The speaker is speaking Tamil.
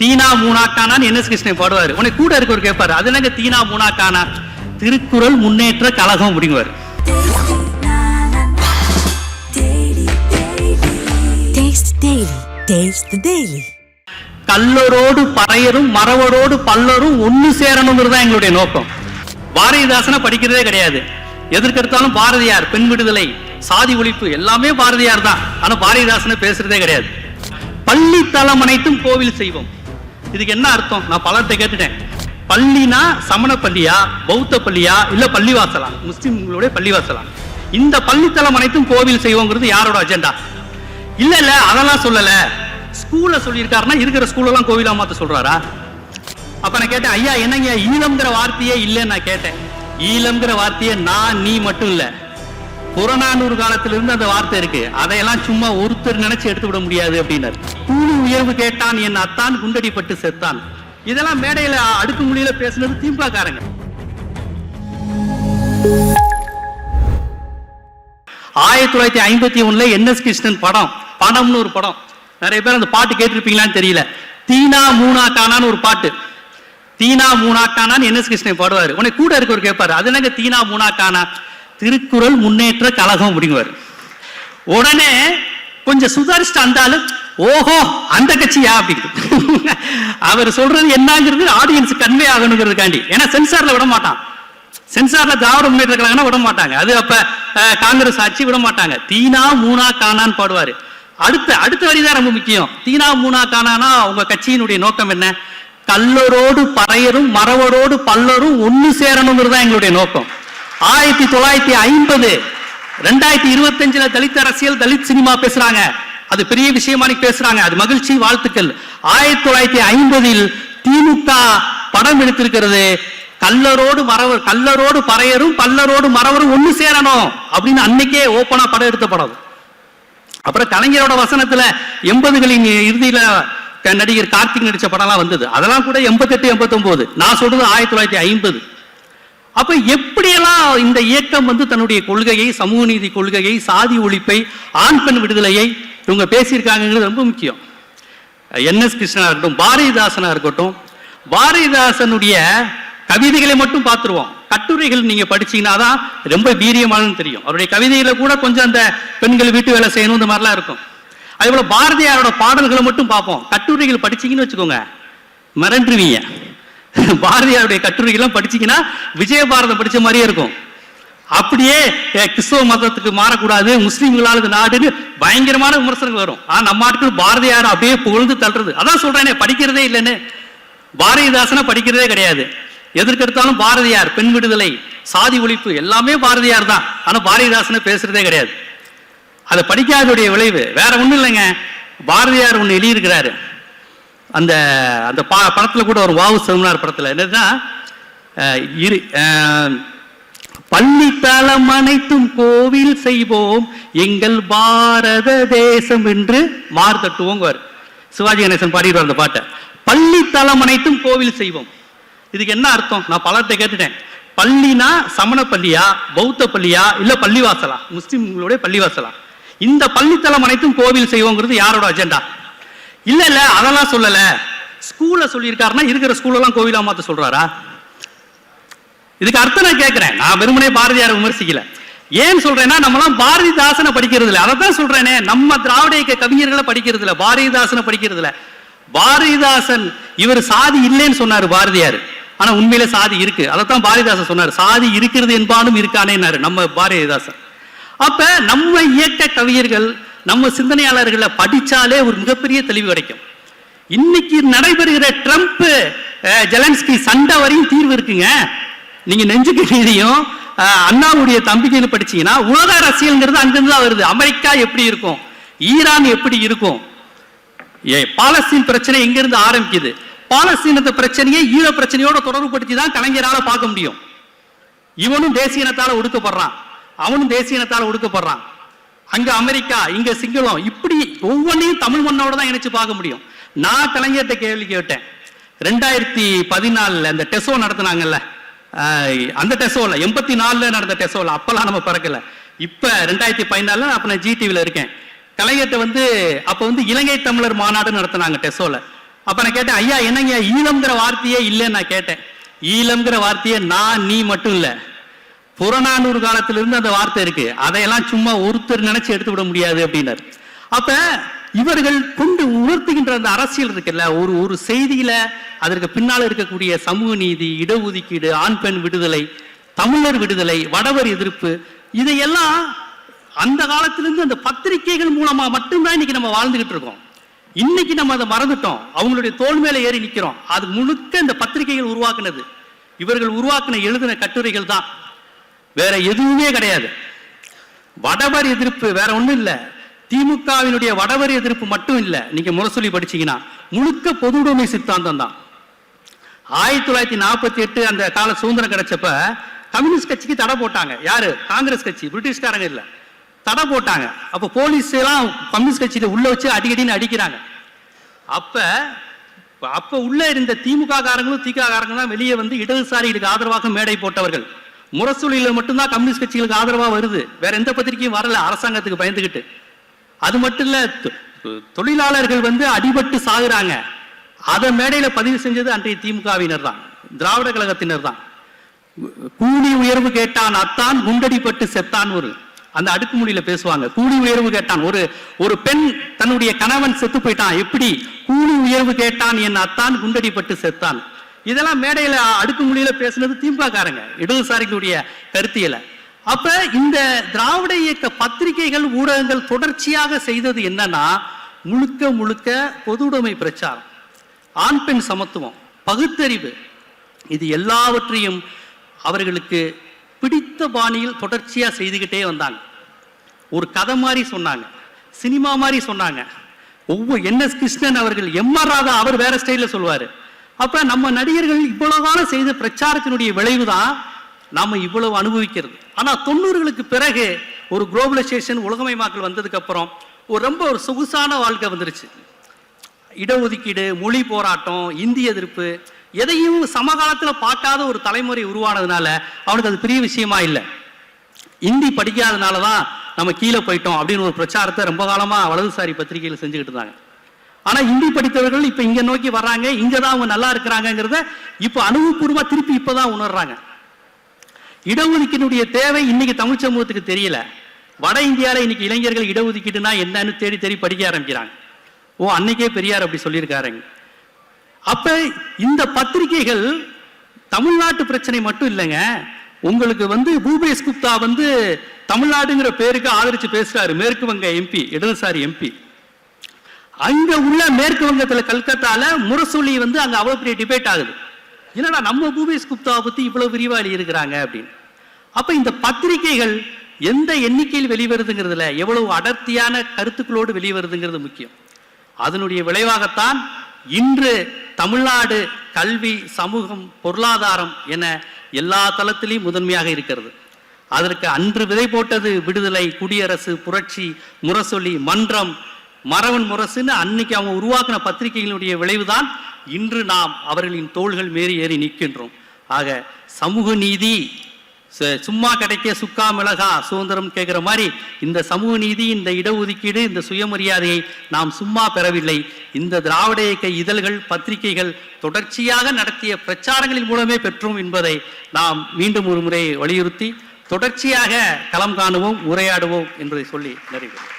தீனா மூணாக்கானான்னு என்எஸ் கிருஷ்ணன் பாடுவார். உனக்கு கூட இருக்கவர் கேட்பாரு அது என்னங்க தீனா மூணாக்கானா திருக்குறள் முன்னேற்ற கழகம் அப்படிங்குவார். கல்லரோடு பறையரும் மறவரோடு பல்லரும் ஒண்ணு சேரணுங்கிறது தான் எங்களுடைய நோக்கம். பாரதிதாசனை படிக்கிறதே கிடையாது. எதற்கெடுத்தாலும் பாரதியார் பெண் விடுதலை சாதி ஒழிப்பு எல்லாமே பாரதியார் தான். ஆனா பாரதிதாசனை பேசுறதே கிடையாது. பள்ளி தலம் அனைத்தும் கோவில் செய்வோம். இதுக்கு என்ன அர்த்தம்? நான் பலர்கிட்ட கேட்டுட்டேன். பள்ளினா சமண பள்ளியா பௌத்த பள்ளியா இல்ல பள்ளிவாசலா முஸ்லிம்களுடைய பள்ளிவாசலா இந்த பள்ளித்தலம் அனைத்தும் கோவில் செய்வோங்கிறது யாரோட அஜெண்டா இல்ல இல்ல அதெல்லாம் சொல்லல. ஸ்கூல்ல சொல்லியிருக்காருன்னா இருக்கிற ஸ்கூலெல்லாம் எல்லாம் கோவிலா மாத்த சொல்றாரா? அப்ப நான் கேட்டேன் ஐயா என்னங்க ஈழம்ங்கிற வார்த்தையே இல்லைன்னு நான் கேட்டேன். ஈழம்ங்கிற வார்த்தையே நான் நீ மட்டும் இல்லை. புறநானூறு காலத்துல இருந்து அந்த வார்த்தை இருக்கு. அதையெல்லாம் சும்மா ஒருத்தர் நினைச்சு எடுத்து விட முடியாது அப்படின்னார். கூலி உயர்வு கேட்டான் என் அத்தான் குண்டடிப்பட்டு செத்தான். இதெல்லாம் மேடையில அடுக்கு மொழியில பேசுனது திமுககாரங்க. ஆயிரத்தி தொள்ளாயிரத்தி ஐம்பத்தி ஒண்ணுல என் எஸ் கிருஷ்ணன் படம் படம்னு ஒரு படம். நிறைய பேர் அந்த பாட்டு கேட்டிருப்பீங்களான்னு தெரியல. தீனா மூணா கானான்னு ஒரு பாட்டு. தீனா மூணா கானான்னு என்எஸ் கிருஷ்ணன் பாடுவார். உனக்கு கூட இருக்கவர் கேட்பாரு. அது என்னங்க தீனா மூணா கானா திருக்குறள் முன்னேற்ற கழகம் அப்படிங்குவார். உடனே கொஞ்சம் சுதாரிச்சுட்டு அந்தாலும் ஓஹோ அந்த கட்சியா அப்படிங்குது. அவர் சொல்றது என்னங்கிறது ஆடியன்ஸ் கன்வே ஆகணுங்கிறதுக்காண்டி. ஏன்னா சென்சார்ல விட மாட்டான். சென்சார்ல திராவிட முன்னேற்ற கழகம்னா விட மாட்டாங்க. அது அப்ப அஹ், காங்கிரஸ் ஆட்சி விட மாட்டாங்க. தீனா மூணா காணான்னு பாடுவாரு. அடுத்த அடுத்த வரிதான் ரொம்ப முக்கியம். தீனா மூணா காணானா அவங்க கட்சியினுடைய நோக்கம் என்ன? கல்லரோடு பறையரும் மறவரோடு பல்லரும் ஒன்னு சேரணுங்கிறது தான் எங்களுடைய நோக்கம். ஆயிரத்தி தொள்ளாயிரத்தி ஐம்பது ரெண்டாயிரத்தி இருபத்தஞ்சுல தலித் அரசியல் தலித் சினிமா பேசுறாங்க. அது பெரிய விஷயமா பேசுறாங்க. அது மகிழ்ச்சி வாழ்த்துக்கள். ஆயிரத்தி தொள்ளாயிரத்தி ஐம்பதில் திமுக படம் எடுத்திருக்கிறது. கல்லரோடு மறவர் கல்லரோடு பறையரும் பல்லரோடு மறவரும் ஒண்ணு சேரணும் அப்படின்னு அன்னைக்கே ஓப்பனா படம் எடுத்த படம். அப்புறம் கலைஞரோட வசனத்துல எண்பதுகளின் இறுதியில நடிகர் கார்த்திக் நடிச்ச படம்லாம் வந்தது. அதெல்லாம் கூட எண்பத்தெட்டு எண்பத்தொன்பது நான் சொல்றது ஆயிரத்தி தொள்ளாயிரத்தி ஐம்பது. அப்ப எப்படியெல்லாம் இந்த இயக்கம் வந்து தன்னுடைய கொள்கையை சமூக நீதி கொள்கையை சாதி ஒழிப்பை ஆண் பெண் விடுதலையை இவங்க பேசியிருக்காங்கிறது ரொம்ப முக்கியம். என் எஸ் கிருஷ்ணனா இருக்கட்டும் பாரதிதாசனா இருக்கட்டும் பாரதிதாசனுடைய கவிதைகளை மட்டும் பார்த்துருவோம். கட்டுரைகள் நீங்க படிச்சீங்கன்னா தான் ரொம்ப வீரியமானு தெரியும். அவருடைய கவிதைகளை கூட கொஞ்சம் அந்த பெண்கள் வீட்டு வேலை செய்யணும் இந்த மாதிரிலாம் இருக்கும். அதே போல பாரதியாரோட பாடல்களை மட்டும் பார்ப்போம். கட்டுரைகள் படிச்சீங்கன்னு வச்சுக்கோங்க மிரண்டுருவீங்க பாரதியாருடைய கட்டுரைகள்லாம் படிச்சீங்கன்னா விஜயபாரதம் படிச்ச மாதிரியே இருக்கும். அப்படியே கிறிஸ்தவ மதத்துக்கு மாறக்கூடாது முஸ்லீம்களால் இது நாடுன்னு பயங்கரமான விமர்சனங்கள் வரும். ஆனா நம்ம ஆட்கள் பாரதியார் அப்படியே புகழ்ந்து தள்ளுறது. அதான் சொல்றேனே படிக்கிறதே இல்லைன்னு. பாரதிதாசனை படிக்கிறதே கிடையாது. எதற்கெடுத்தாலும் பாரதியார் பெண் விடுதலை சாதி ஒழிப்பு எல்லாமே பாரதியார் தான். ஆனா பாரதிதாசனை பேசுறதே கிடையாது. அதை படிக்காததுடைய விளைவு வேற ஒண்ணும் இல்லைங்க. பாரதியார் ஒன்று எழுதியிருக்கிறாரு. அந்த அந்த பா படத்தில் கூட ஒரு வாவு செமினார் படத்தில். என்னதுன்னா இரு அஹ், அனைத்தும் கோவில் செய்வோம். எங்கள் பாரத தேசம் என்று மார்த்தட்டுவோங்குவார் சிவாஜி கணேசன் பாடிடுவார் அந்த பாட்டை. பள்ளித்தலம் அனைத்தும் கோவில் செய்வோம். இதுக்கு என்ன அர்த்தம்? நான் பலர்கிட்ட கேட்டுட்டேன். பள்ளினா சமண பள்ளியா பௌத்த பள்ளியா இல்ல பள்ளிவாசலா? முஸ்லிம்களுடைய பள்ளிவாசலா? இந்த பள்ளித்தளம் அனைத்தும் கோவில் செய்வோங்கிறது யாரோட அஜெண்டா? இல்ல இல்ல அதெல்லாம் சொல்லல. ஸ்கூல்ல சொல்லியிருக்காருன்னா இருக்கிற ஸ்கூலெல்லாம் கோவிலா மாத்த சொல்றாரா? இதுக்கு அர்த்தம் நான் கேட்கிறேன் நான் வெறுமனே பாரதியாரை விமர்சிக்கல. ஏன் சொல்றேன்னா நம்மலாம் பாரதிதாசனை படிக்கிறது இல்லை அதைத்தான் சொல்றேனே நம்ம திராவிட இயக்க கவிஞர்களை படிக்கிறது இல்லை பாரதிதாசனை படிக்கிறது இல்லை பாரதிதாசன் இவர் சாதி இல்லைன்னு சொன்னாரு பாரதியார். ஆனா உண்மையில சாதி இருக்கு. அதைத்தான் பாரதிதாசன் சொன்னாரு. சாதி இருக்கிறது என்பானும் இருக்கானேன்னாரு நம்ம பாரதிதாசன். அப்ப நம்ம இயக்க கவிஞர்கள் நம்ம சிந்தனையாளர்களை படிச்சாலே ஒரு மிகப்பெரிய தெளிவு கிடைக்கும். இன்னைக்கு நடைபெறுகிற ட்ரம்ப் ஜெலன்ஸ்கி சண்டை வரையும் தீர்வு இருக்குங்க. நீங்க நெஞ்சுக்கு நீதியும் அஹ், அண்ணாவுடைய தம்பிக்கைன்னு படிச்சீங்கன்னா உலக அரசியல்ங்கிறது அங்கிருந்து தான் வருது. அமெரிக்கா எப்படி இருக்கும்? ஈரான் எப்படி இருக்கும்? ஏ பாலஸ்தீன் பிரச்சனை எங்கிருந்து ஆரம்பிக்குது? பாலஸ்தீனத்து பிரச்சனையை ஈழ பிரச்சனையோட தொடர்புபடுத்தி தான் கலைஞரால பார்க்க முடியும். இவனும் தேசிய இனத்தால ஒடுக்கப்படுறான். அவனும் தேசிய இனத்தால ஒடுக்கப்படுறான். அங்க அமெரிக்கா இங்க சிங்களம் இப்படி ஒவ்வொன்றையும் தமிழ் மண்ணோட தான் இணைச்சு பார்க்க முடியும். நான் கலைஞர்கிட்ட கேள்வி கேட்டேன். ரெண்டாயிரத்தி பதினாலுல அந்த டெசோ நடத்தினாங்கல்ல அந்த டெசோல எண்பத்தி நாலுல நடந்த டெசோல அப்பெல்லாம் நம்ம பிறக்கலை. இப்ப ரெண்டாயிரத்தி பதினாலுல அப்ப நான் ஜிடிவில இருக்கேன். கலைஞர்கிட்ட வந்து அப்ப வந்து இலங்கை தமிழர் மாநாடு நடத்தினாங்க டெசோல. அப்ப நான் கேட்டேன் ஐயா என்னங்க ஈழம்ங்கிற வார்த்தையே இல்லைன்னு நான் கேட்டேன். ஈழம்ங்கிற வார்த்தையே நான் நீ மட்டும் இல்லை. புறநானூறு காலத்திலிருந்து அந்த வார்த்தை இருக்கு. அதையெல்லாம் சும்மா ஒருத்தர் நினைச்சு எடுத்து விட முடியாது அப்படின்னாரு. அப்ப இவர்கள் கொண்டு உணர்த்துகின்ற அந்த அரசியல் இருக்குல்ல ஒரு ஒரு செய்தியில அதற்கு பின்னால இருக்கக்கூடிய சமூக நீதி இடஒதுக்கீடு ஆண் பெண் விடுதலை தமிழர் விடுதலை வடவர் எதிர்ப்பு இதையெல்லாம் அந்த காலத்திலிருந்து அந்த பத்திரிகைகள் மூலமா மட்டும்தான் இன்னைக்கு நம்ம வாழ்ந்துகிட்டு இருக்கோம். இன்னைக்கு நம்ம அதை மறந்துட்டோம். அவங்களுடைய தோல் மேல ஏறி நிக்கிறோம். அது முழுக்க இந்த பத்திரிகைகள் உருவாக்குனது. இவர்கள் உருவாக்குன எழுதின கட்டுரைகள் தான். வேற எதுவுமே கிடையாது. வடவர் எதிர்ப்பு வேற ஒண்ணும் இல்லை. திமுகவினுடைய வடவர் எதிர்ப்பு மட்டும் இல்லை. நீங்க முரசொலி படிச்சீங்கன்னா முழுக்க பொதுவுடைமை சித்தாந்தம் தான். ஆயிரத்தி தொள்ளாயிரத்தி நாற்பத்தி எட்டு அந்த கால சுதந்திரம் கிடைச்சப்ப கம்யூனிஸ்ட் கட்சிக்கு தடை போட்டாங்க. யாரு? காங்கிரஸ் கட்சி. பிரிட்டிஷ்காரங்க இல்லை. தடை போட்டாங்க. அப்ப போலீஸ் எல்லாம் கம்யூனிஸ்ட் கட்சியில உள்ள வச்சு அடிக்கடின்னு அடிக்கிறாங்க. அப்ப அப்ப உள்ள இருந்த திமுக காரங்களும் திக காரங்களும் வெளியே வந்து இடதுசாரிகளுக்கு ஆதரவாக மேடை போட்டவர்கள். முரசொலியில் மட்டும்தான் கம்யூனிஸ்ட் கட்சிகளுக்கு ஆதரவாக வருது. வேற எந்த பத்திரிகையும் வரல. அரசாங்கத்துக்கு பயந்துக்கிட்டு அது மட்டும் இல்லை தொ- தொழிலாளர்கள் வந்து அடிபட்டு சாகுறாங்க. அதை மேடையில் பதிவு செஞ்சது அன்றைய திமுகவினர் தான். திராவிட கழகத்தினர் தான். கூலி உயர்வு கேட்டான் அத்தான் குண்டடிப்பட்டு செத்தான் ஒரு. அந்த அடுக்குமொழியில பேசுவாங்க. கூலி உயர்வு கேட்டான். ஒரு ஒரு பெண் தன்னுடைய கணவன் செத்து போயிட்டான். எப்படி? கூலி உயர்வு கேட்டான் என் அத்தான் குண்டடிப்பட்டு செத்தான். இதெல்லாம் மேடையில் அடுக்கு மொழியில் பேசுனது திமுக இடதுசாரிகளுடைய கருத்தியல. அப்ப இந்த திராவிட இயக்க பத்திரிகைகள் ஊடகங்கள் தொடர்ச்சியாக செய்தது என்னன்னா முழுக்க முழுக்க பொதுவுடைமை பிரச்சாரம் ஆண் பெண் சமத்துவம் பகுத்தறிவு. இது எல்லாவற்றையும் அவர்களுக்கு பிடித்த பாணியில் தொடர்ச்சியாக செய்துக்கிட்டே வந்தாங்க. ஒரு கதை மாதிரி சொன்னாங்க சினிமா மாதிரி சொன்னாங்க. ஒவ்வொரு என் எஸ் கிருஷ்ணன் அவர்கள் எம் ஆர் ராதா அவர் வேற ஸ்டைலில் சொல்லுவார். அப்ப நம்ம நடிகர்கள் இவ்வளவு காலம் செய்த பிரச்சாரத்தினுடைய விளைவு தான் நாம இவ்வளவு அனுபவிக்கிறது. ஆனா தொண்ணூறுகளுக்கு பிறகு ஒரு குளோபலைசேஷன் உலகமயமாக்கல் வந்ததுக்கு அப்புறம் ஒரு ரொம்ப ஒரு சொகுசான வாழ்க்கை வந்துருச்சு. இடஒதுக்கீடு மொழி போராட்டம் இந்திய எதிர்ப்பு எதையும் சமகாலத்தில் பார்க்காத ஒரு தலைமுறை உருவானதுனால அவனுக்கு அது பெரிய விஷயமா இல்லை. இந்தி படிக்காதனால தான் நம்ம கீழே போயிட்டோம் அப்படின்னு ஒரு பிரச்சாரத்தை ரொம்ப காலமாக வலதுசாரி பத்திரிகையில் செஞ்சுக்கிட்டு இருந்தாங்க. ஆனா இந்தி படித்தவர்கள் இப்ப இங்க நோக்கி வர்றாங்க இங்கதான் அவங்க நல்லா இருக்கிறாங்கிறத இப்ப அனுபவபூர்வமா திருப்பி இப்பதான் உணர்றாங்க. இடஒதுக்கீடுடைய தேவை இன்னைக்கு தமிழ் சமூகத்துக்கு தெரியல. வட இந்தியாவில் இன்னைக்கு இளைஞர்கள் இடஒதுக்கீடுனா என்னன்னு தேடி தேடி படிக்க ஆரம்பிக்கிறாங்க. ஓ அன்னைக்கே பெரியார் அப்படி சொல்லியிருக்காருங்க அப்ப இந்த பத்திரிகைகள் தமிழ்நாட்டு பிரச்சனை மட்டும் இல்லைங்க. உங்களுக்கு வந்து பூபேஷ் குப்தா வந்து தமிழ்நாடுங்கிற பேருக்கு ஆதரிச்சு பேசுறாரு. மேற்கு வங்க எம்பி இடதுசாரி எம்பி. அங்க உள்ள மேற்கு வங்கத்துல கல்கத்தால முரசொலி வந்து அங்க அவ்வளவு பெரிய டிபேட் ஆகுது. என்னடா நம்ம பூபேஷ் குப்தாவை பத்தி இவ்வளவு விரிவாளி எழுதியிருக்கிறாங்க அப்படின்னு. அப்ப இந்த பத்திரிகைகள் எந்த எண்ணிக்கையில் வெளிவருதுங்கிறதுல எவ்வளவு அடர்த்தியான கருத்துக்களோடு வெளிவருதுங்கிறது முக்கியம். அதனுடைய விளைவாகத்தான் இன்று தமிழ்நாடு கல்வி சமூகம் பொருளாதாரம் என எல்லா தளத்திலையும் முதன்மையாக இருக்கிறது. அதற்கு அன்று விதை போட்டது விடுதலை குடியரசு புரட்சி முரசொலி மன்றம் மரவன் முரசுன்னு அன்னைக்கு அவங்க உருவாக்கின பத்திரிகைகளுடைய விளைவுதான் இன்று நாம் அவர்களின் தோள்கள் மேறி ஏறி நிற்கின்றோம். ஆக சமூக நீதி ச- சும்மா கிடைக்க சுக்கா மிளகா சுதந்திரம் கேட்கிற மாதிரி இந்த சமூக நீதி இந்த இடஒதுக்கீடு இந்த சுயமரியாதையை நாம் சும்மா பெறவில்லை. இந்த திராவிட இயக்க இதழ்கள் பத்திரிகைகள் தொடர்ச்சியாக நடத்திய பிரச்சாரங்களின் மூலமே பெற்றோம் என்பதை நாம் மீண்டும் ஒரு முறை வலியுறுத்தி தொடர்ச்சியாக களம் காணுவோம் உரையாடுவோம் என்பதை சொல்லி நிறைவேறும்